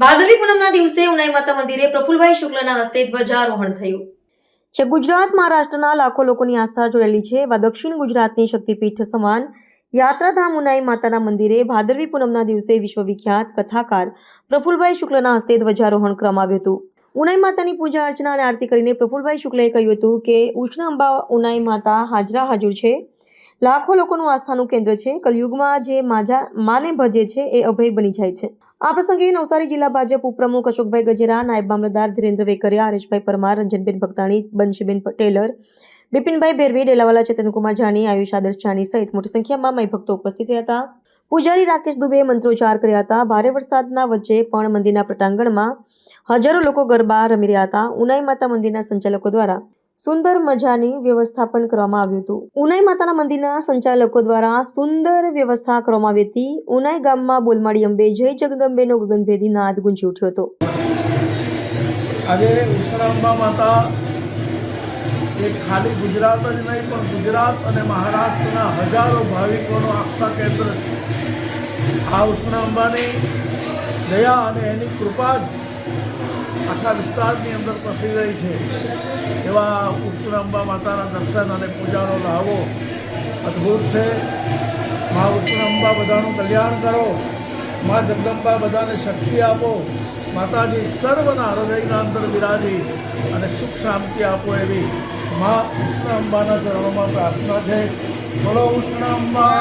ભાદરવી પૂનમના દિવસે ઉનાઈ માતા મંદિરે પ્રફુલભાઈ શુક્લના હસ્તે ધ્વજારોહણ થયું. છે ગુજરાત, મહારાષ્ટ્રના લાખો લોકોની આસ્થા જોડેલી છે, એવા દક્ષિણ ગુજરાતની શક્તિપીઠ સમાન યાત્રાધામ ઉનાઈ માતાના મંદિરે ભાદરવી પૂનમના દિવસે વિશ્વવિખ્યાત કથાકાર પ્રફુલભાઈ શુક્લના હસ્તે ધ્વજારોહણ કરવામાં આવ્યું હતું. ઉનાઈ માતાની પૂજા અર્ચના અને આરતી કરીને પ્રફુલભાઈ શુક્લએ કહ્યું હતું કે ઉષ્ણ અંબા ઉનાઈ માતા હાજરા હાજર છે. લાખો લોકોનું આસ્થાનું કેન્દ્ર છે. કલયુગમાં જે માજા, માને ભજે છે એ અભય બની જાય છે. આ પ્રસંગે નવસારી જિલ્લા ભાજપ ઉપપ્રમુખ અશોકભાઈ ગજેરા, નાયબ મામલતદાર ધીરેન્દ્ર વેકરિયા, હરેશભાઈ પરમાર, રંજનબેન ભક્તાણી બંશીબેન ટેલર બિપિનભાઈ ભેરવી, ડેલાવાલા ચેતનકુમાર જાની, આયુષ આદર્શ જાની સહિત મોટી સંખ્યામાં મય ભક્તો ઉપસ્થિત રહ્યા હતા. પૂજારી રાકેશ દુબેએ મંત્રોચ્ચાર કર્યા હતા. ભારે વરસાદના વચ્ચે પણ મંદિરના પ્રટાંગણમાં હજારો લોકો ગરબા રમી રહ્યા હતા. ઉનાઈ માતા મંદિરના સંચાલકો દ્વારા સુંદર મજાની વ્યવસ્થાપન કરવામાં આવ્યું હતું. ઉનાઈ માતાના મંદિરના સંચાલકો દ્વારા સુંદર વ્યવસ્થા કરવામાં આવી હતી. ઉનાઈ ગામમાં બોલમાળી અંબે જય જગદંબેનો ગગનભેદી નાદ ગુંજી ઉઠ્યો હતો. આજે ઉત્તરાંબા માતા એ ખાલી ગુજરાત જ નહીં, પણ ગુજરાત અને મહારાષ્ટ્રના હજારો ભાવિકોનો આસ્થા કેન્દ્ર છે. આ ઉષ્ણાંબાની દયા અને એની કૃપા જ આખા વિસ્તારની અંદર પસરી રહી છે. એવા ઉષ્ણાંબા માતાના દર્શન અને પૂજાનો લાવો અદ્ભુત છે. મા ઉષ્ણાંબા બધાનું કલ્યાણ કરો. મા જગદંબા બધાને શક્તિ આપો. માતાજી સર્વના હૃદયના અંદર બિરાજી અને સુખ શાંતિ આપો એવી મા ઉષ્ણ અંબાના ચરણોમાં પ્રાર્થના છે. બોલો ઉષ્ણ અંબા.